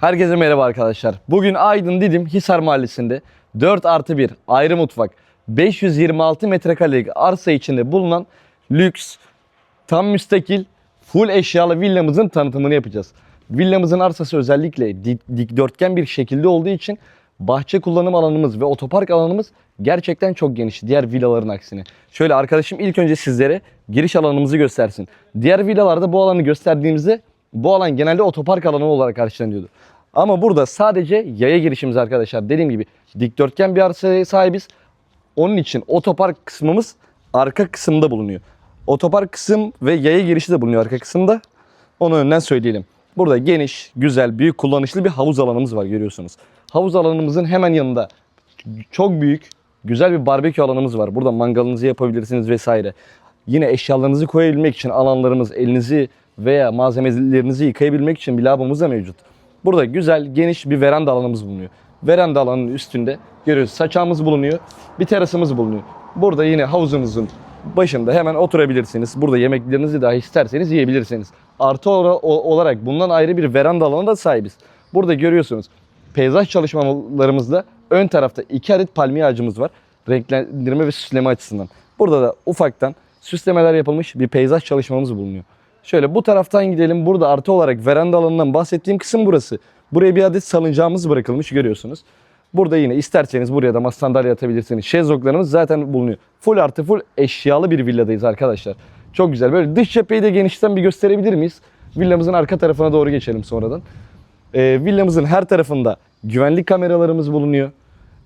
Herkese merhaba arkadaşlar. Bugün Aydın Didim Hisar Mahallesi'nde 4 artı 1 ayrı mutfak 526 metrekarelik arsa içinde bulunan lüks, tam müstakil, full eşyalı villamızın tanıtımını yapacağız. Villamızın arsası özellikle dik, dikdörtgen bir şekilde olduğu için bahçe kullanım alanımız ve otopark alanımız gerçekten çok geniş diğer villaların aksine. Şöyle arkadaşım ilk önce sizlere giriş alanımızı göstersin. Diğer villalarda bu alanı gösterdiğimizde bu alan genelde otopark alanı olarak karşılanıyordu. Ama burada sadece yaya girişimiz arkadaşlar. Dediğim gibi dikdörtgen bir arsaya sahibiz. Onun için otopark kısmımız arka kısımda bulunuyor. Otopark kısım ve yaya girişi de bulunuyor arka kısımda. Onu önden söyleyelim. Burada geniş, güzel, büyük kullanışlı bir havuz alanımız var görüyorsunuz. Havuz alanımızın hemen yanında çok büyük, güzel bir barbekü alanımız var. Burada mangalınızı yapabilirsiniz vesaire. Yine eşyalarınızı koyabilmek için alanlarımız, elinizi veya malzemelerinizi yıkayabilmek için bir lavabomuz da mevcut. Burada güzel, geniş bir veranda alanımız bulunuyor. Veranda alanının üstünde görüyoruz saçağımız bulunuyor. Bir terasımız bulunuyor. Burada yine havuzunuzun başında hemen oturabilirsiniz. Burada yemeklerinizi dahi isterseniz yiyebilirsiniz. Artı olarak bundan ayrı bir veranda alanı da sahibiz. Burada görüyorsunuz peyzaj çalışmalarımızda ön tarafta iki adet palmiye ağacımız var. Renklendirme ve süsleme açısından. Burada da ufaktan süslemeler yapılmış bir peyzaj çalışmamız bulunuyor. Şöyle bu taraftan gidelim. Burada artı olarak veranda alanından bahsettiğim kısım burası. Buraya bir adet salıncağımız bırakılmış görüyorsunuz. Burada yine isterseniz buraya da masa sandalye atabilirsiniz. Şezlonglarımız zaten bulunuyor. Full artı full eşyalı bir villadayız arkadaşlar. Çok güzel. Böyle dış cepheyi de genişten bir gösterebilir miyiz? Villamızın arka tarafına doğru geçelim sonradan. Ee, villamızın her tarafında güvenlik kameralarımız bulunuyor.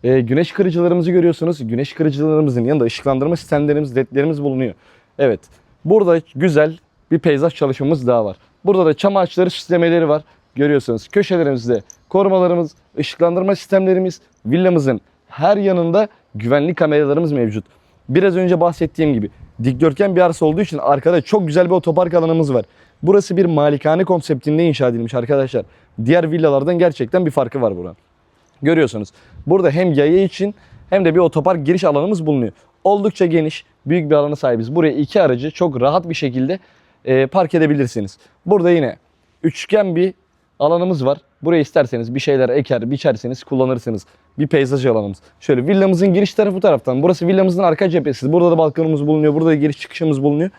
Ee, güneş kırıcılarımızı görüyorsunuz. Güneş kırıcılarımızın yanında ışıklandırma sistemlerimiz, ledlerimiz bulunuyor. Evet. Burada güzel bir peyzaj çalışmamız daha var. Burada da çam ağaçları süslemeleri var. Görüyorsunuz köşelerimizde korumalarımız, ışıklandırma sistemlerimiz, villamızın her yanında güvenlik kameralarımız mevcut. Biraz önce bahsettiğim gibi dikdörtgen bir arsa olduğu için arkada çok güzel bir otopark alanımız var. Burası bir malikane konseptinde inşa edilmiş arkadaşlar. Diğer villalardan gerçekten bir farkı var buranın. Görüyorsunuz. Burada hem yaya için hem de bir otopark giriş alanımız bulunuyor. Oldukça geniş, büyük bir alana sahibiz. Buraya iki aracı çok rahat bir şekilde e, park edebilirsiniz. Burada yine üçgen bir alanımız var. Buraya isterseniz bir şeyler eker, biçerseniz kullanırsınız. Bir peyzaj alanımız. Şöyle villamızın giriş tarafı bu taraftan. Burası villamızın arka cephesi. Burada da balkonumuz bulunuyor. Burada da giriş çıkışımız bulunuyor.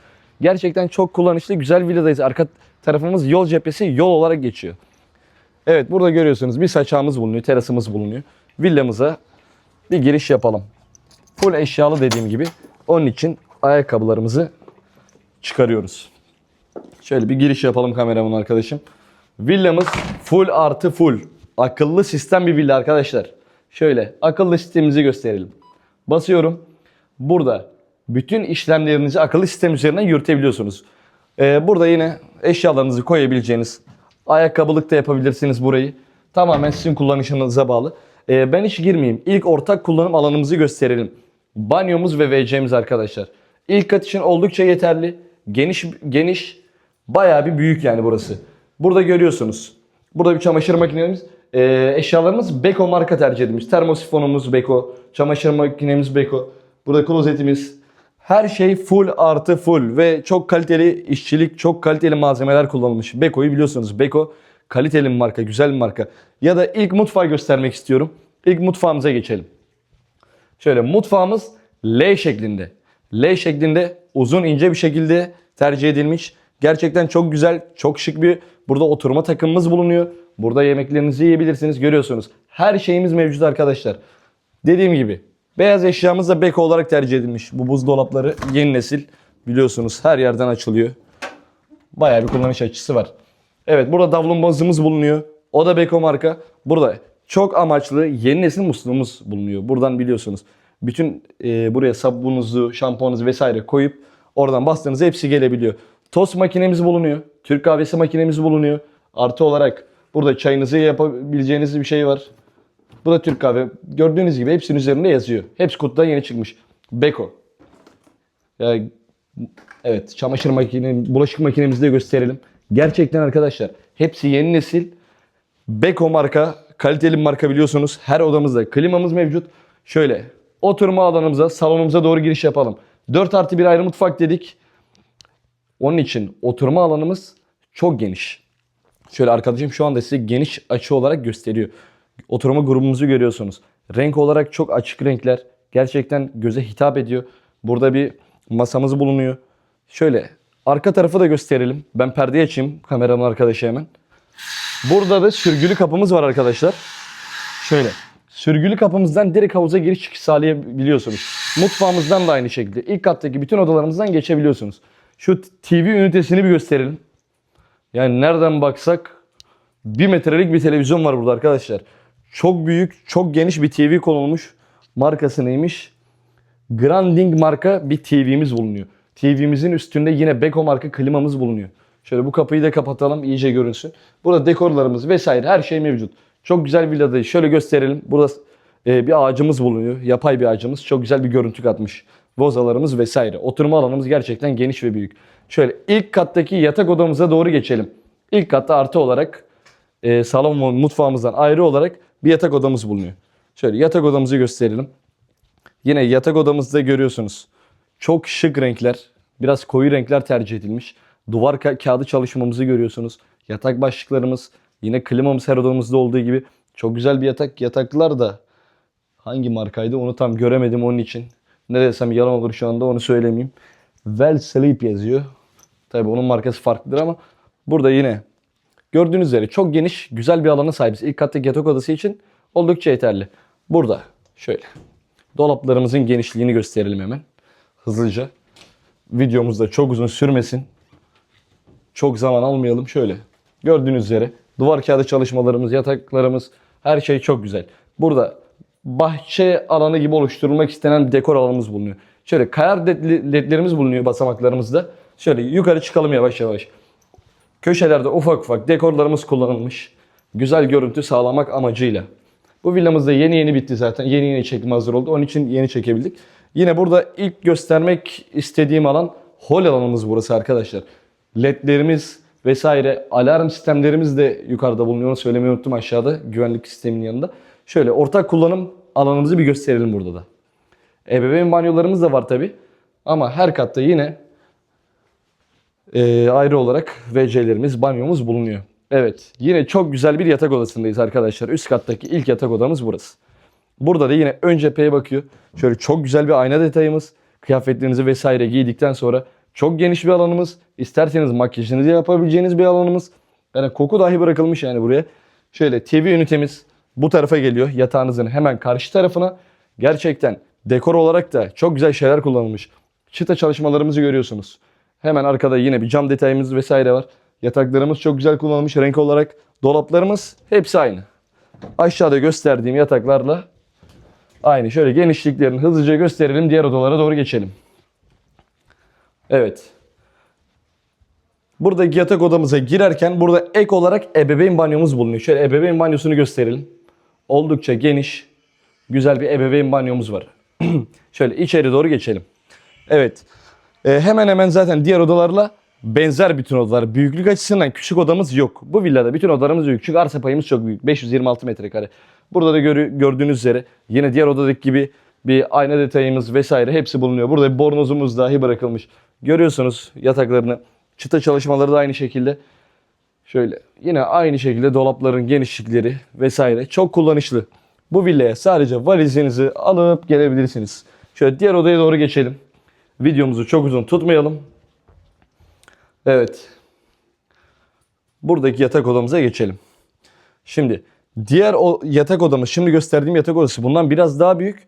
Gerçekten çok kullanışlı, güzel villadayız. Arka tarafımız yol cephesi yol olarak geçiyor. Evet burada görüyorsunuz bir saçağımız bulunuyor, terasımız bulunuyor. Villamıza bir giriş yapalım. Full eşyalı dediğim gibi. Onun için ayakkabılarımızı çıkarıyoruz. Şöyle bir giriş yapalım kameraman arkadaşım. Villamız full artı full. Akıllı sistem bir villa arkadaşlar. Şöyle akıllı sistemimizi gösterelim. Basıyorum. Burada bütün işlemlerinizi akıllı sistem üzerinden yürütebiliyorsunuz. Ee, burada yine eşyalarınızı koyabileceğiniz ayakkabılık da yapabilirsiniz burayı. Tamamen sizin kullanışınıza bağlı. Ee, ben hiç girmeyeyim. İlk ortak kullanım alanımızı gösterelim. Banyomuz ve WC'miz arkadaşlar. İlk kat için oldukça yeterli. Geniş geniş bayağı bir büyük yani burası. Burada görüyorsunuz. Burada bir çamaşır makinemiz. Ee, eşyalarımız Beko marka tercih edilmiş. Termosifonumuz Beko. Çamaşır makinemiz Beko. Burada klozetimiz. Her şey full artı full ve çok kaliteli işçilik, çok kaliteli malzemeler kullanılmış. Beko'yu biliyorsunuz. Beko kaliteli bir marka, güzel bir marka. Ya da ilk mutfağı göstermek istiyorum. İlk mutfağımıza geçelim. Şöyle mutfağımız L şeklinde. L şeklinde uzun ince bir şekilde tercih edilmiş. Gerçekten çok güzel, çok şık bir burada oturma takımımız bulunuyor. Burada yemeklerinizi yiyebilirsiniz. Görüyorsunuz. Her şeyimiz mevcut arkadaşlar. Dediğim gibi beyaz eşyamız da Beko olarak tercih edilmiş. Bu buzdolapları yeni nesil biliyorsunuz her yerden açılıyor. Bayağı bir kullanış açısı var. Evet burada davlumbazımız bulunuyor. O da Beko marka. Burada çok amaçlı yeni nesil musluğumuz bulunuyor. Buradan biliyorsunuz. Bütün e, buraya sabununuzu, şampuanınızı vesaire koyup oradan bastığınızda hepsi gelebiliyor. Tost makinemiz bulunuyor. Türk kahvesi makinemiz bulunuyor. Artı olarak burada çayınızı yapabileceğiniz bir şey var. Bu da Türk kahve. Gördüğünüz gibi hepsinin üzerinde yazıyor. Hepsi kutudan yeni çıkmış. Beko. Ya, evet çamaşır makine, bulaşık makinemizi de gösterelim. Gerçekten arkadaşlar hepsi yeni nesil. Beko marka, kaliteli marka biliyorsunuz. Her odamızda klimamız mevcut. Şöyle oturma alanımıza, salonumuza doğru giriş yapalım. 4 artı bir ayrı mutfak dedik. Onun için oturma alanımız çok geniş. Şöyle arkadaşım şu anda size geniş açı olarak gösteriyor. Oturma grubumuzu görüyorsunuz. Renk olarak çok açık renkler. Gerçekten göze hitap ediyor. Burada bir masamız bulunuyor. Şöyle arka tarafı da gösterelim. Ben perdeyi açayım kameramın arkadaşı hemen. Burada da sürgülü kapımız var arkadaşlar. Şöyle. Sürgülü kapımızdan direkt havuza giriş çıkış sağlayabiliyorsunuz. Mutfağımızdan da aynı şekilde. İlk kattaki bütün odalarımızdan geçebiliyorsunuz. Şu TV ünitesini bir gösterelim. Yani nereden baksak 1 metrelik bir televizyon var burada arkadaşlar. Çok büyük, çok geniş bir TV konulmuş. Markası neymiş? Granding marka bir TV'miz bulunuyor. TV'mizin üstünde yine Beko marka klimamız bulunuyor. Şöyle bu kapıyı da kapatalım iyice görünsün. Burada dekorlarımız vesaire her şey mevcut. Çok güzel villadayız. Şöyle gösterelim. Burada e, bir ağacımız bulunuyor. Yapay bir ağacımız. Çok güzel bir görüntü katmış. Vozalarımız vesaire. Oturma alanımız gerçekten geniş ve büyük. Şöyle ilk kattaki yatak odamıza doğru geçelim. İlk katta artı olarak e, salon mutfağımızdan ayrı olarak bir yatak odamız bulunuyor. Şöyle yatak odamızı gösterelim. Yine yatak odamızda görüyorsunuz. Çok şık renkler, biraz koyu renkler tercih edilmiş. Duvar ka- kağıdı çalışmamızı görüyorsunuz. Yatak başlıklarımız, yine klimamız her odamızda olduğu gibi. Çok güzel bir yatak. Yataklar da hangi markaydı onu tam göremedim onun için. Ne desem yalan olur şu anda onu söylemeyeyim. Well Sleep yazıyor. Tabii onun markası farklıdır ama burada yine gördüğünüz üzere çok geniş, güzel bir alana sahibiz. İlk kattaki yatak odası için oldukça yeterli. Burada şöyle dolaplarımızın genişliğini gösterelim hemen. Hızlıca. Videomuzda çok uzun sürmesin. Çok zaman almayalım. Şöyle gördüğünüz üzere duvar kağıdı çalışmalarımız, yataklarımız her şey çok güzel. Burada bahçe alanı gibi oluşturulmak istenen dekor alanımız bulunuyor. Şöyle kayar ledlerimiz bulunuyor basamaklarımızda. Şöyle yukarı çıkalım yavaş yavaş. Köşelerde ufak ufak dekorlarımız kullanılmış. Güzel görüntü sağlamak amacıyla. Bu villamız da yeni yeni bitti zaten. Yeni yeni çekim hazır oldu. Onun için yeni çekebildik. Yine burada ilk göstermek istediğim alan hol alanımız burası arkadaşlar. LED'lerimiz vesaire alarm sistemlerimiz de yukarıda bulunuyor. Söylemeyi unuttum aşağıda güvenlik sisteminin yanında. Şöyle ortak kullanım alanımızı bir gösterelim burada da. Ebeveyn banyolarımız da var tabi. Ama her katta yine e, ayrı olarak WC'lerimiz, banyomuz bulunuyor. Evet, yine çok güzel bir yatak odasındayız arkadaşlar. Üst kattaki ilk yatak odamız burası. Burada da yine ön cepheye bakıyor. Şöyle çok güzel bir ayna detayımız. Kıyafetlerinizi vesaire giydikten sonra çok geniş bir alanımız. İsterseniz makyajınızı yapabileceğiniz bir alanımız. Yani koku dahi bırakılmış yani buraya. Şöyle TV ünitemiz bu tarafa geliyor. Yatağınızın hemen karşı tarafına. Gerçekten dekor olarak da çok güzel şeyler kullanılmış. Çıta çalışmalarımızı görüyorsunuz. Hemen arkada yine bir cam detayımız vesaire var. Yataklarımız çok güzel kullanılmış renk olarak. Dolaplarımız hepsi aynı. Aşağıda gösterdiğim yataklarla aynı. Şöyle genişliklerini hızlıca gösterelim. Diğer odalara doğru geçelim. Evet. Buradaki yatak odamıza girerken burada ek olarak ebeveyn banyomuz bulunuyor. Şöyle ebeveyn banyosunu gösterelim. Oldukça geniş, güzel bir ebeveyn banyomuz var. Şöyle içeri doğru geçelim. Evet. Ee, hemen hemen zaten diğer odalarla benzer bütün odalar. Büyüklük açısından küçük odamız yok. Bu villada bütün odalarımız büyük. Çünkü arsa payımız çok büyük. 526 metrekare. Burada da görü- gördüğünüz üzere yine diğer odadaki gibi bir ayna detayımız vesaire hepsi bulunuyor. Burada bir bornozumuz dahi bırakılmış. Görüyorsunuz yataklarını. Çıta çalışmaları da aynı şekilde. Şöyle yine aynı şekilde dolapların genişlikleri vesaire çok kullanışlı. Bu villaya sadece valizinizi alıp gelebilirsiniz. Şöyle diğer odaya doğru geçelim. Videomuzu çok uzun tutmayalım. Evet. Buradaki yatak odamıza geçelim. Şimdi diğer o yatak odamız, şimdi gösterdiğim yatak odası bundan biraz daha büyük.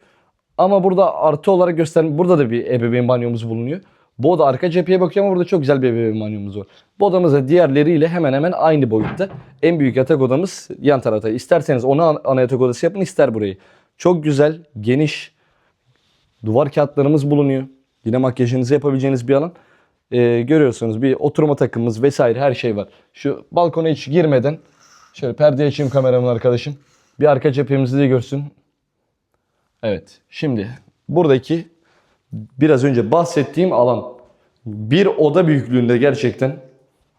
Ama burada artı olarak göster burada da bir ebeveyn banyomuz bulunuyor. Bu arka cepheye bakıyor ama burada çok güzel bir ebeveyn banyomuz var. Bu da diğerleriyle hemen hemen aynı boyutta. En büyük yatak odamız yan tarafta. İsterseniz onu ana- ana yatak odası yapın, ister burayı. Çok güzel, geniş, duvar kağıtlarımız bulunuyor. Yine makyajınızı yapabileceğiniz bir alan. Ee, görüyorsunuz bir oturma takımımız vesaire her şey var. Şu balkona hiç girmeden şöyle perde açayım kameramın arkadaşım. Bir arka cephemizi de görsün. Evet. Şimdi buradaki biraz önce bahsettiğim alan bir oda büyüklüğünde gerçekten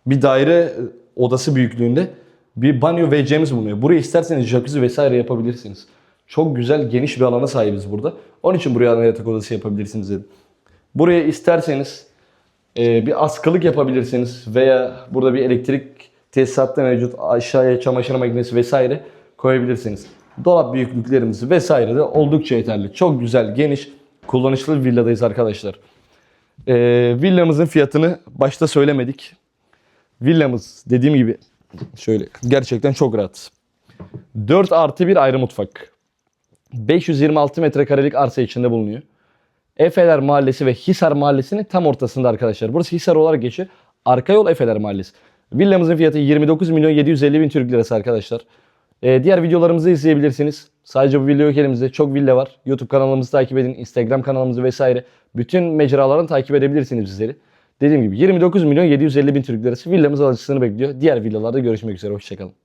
bir daire odası büyüklüğünde bir banyo WC'miz bulunuyor. Buraya isterseniz jacuzzi vesaire yapabilirsiniz. Çok güzel geniş bir alana sahibiz burada. Onun için buraya ana yatak odası yapabilirsiniz dedim. Buraya isterseniz e, bir askılık yapabilirsiniz veya burada bir elektrik Tesisatta mevcut aşağıya çamaşır makinesi vesaire koyabilirsiniz. Dolap büyüklüklerimiz vesaire de oldukça yeterli. Çok güzel, geniş, kullanışlı bir villadayız arkadaşlar. Ee, villamızın fiyatını başta söylemedik. Villamız dediğim gibi şöyle gerçekten çok rahat. 4 artı 1 ayrı mutfak. 526 metrekarelik arsa içinde bulunuyor. Efeler Mahallesi ve Hisar Mahallesi'nin tam ortasında arkadaşlar. Burası Hisar olarak geçiyor. Arka yol Efeler Mahallesi. Villamızın fiyatı 29 milyon 750 bin Türk lirası arkadaşlar. Ee, diğer videolarımızı izleyebilirsiniz. Sadece bu video yok elimizde. Çok villa var. YouTube kanalımızı takip edin. Instagram kanalımızı vesaire. Bütün mecralarını takip edebilirsiniz bizleri. Dediğim gibi 29 milyon 750 bin Türk lirası villamız alıcısını bekliyor. Diğer villalarda görüşmek üzere. Hoşçakalın.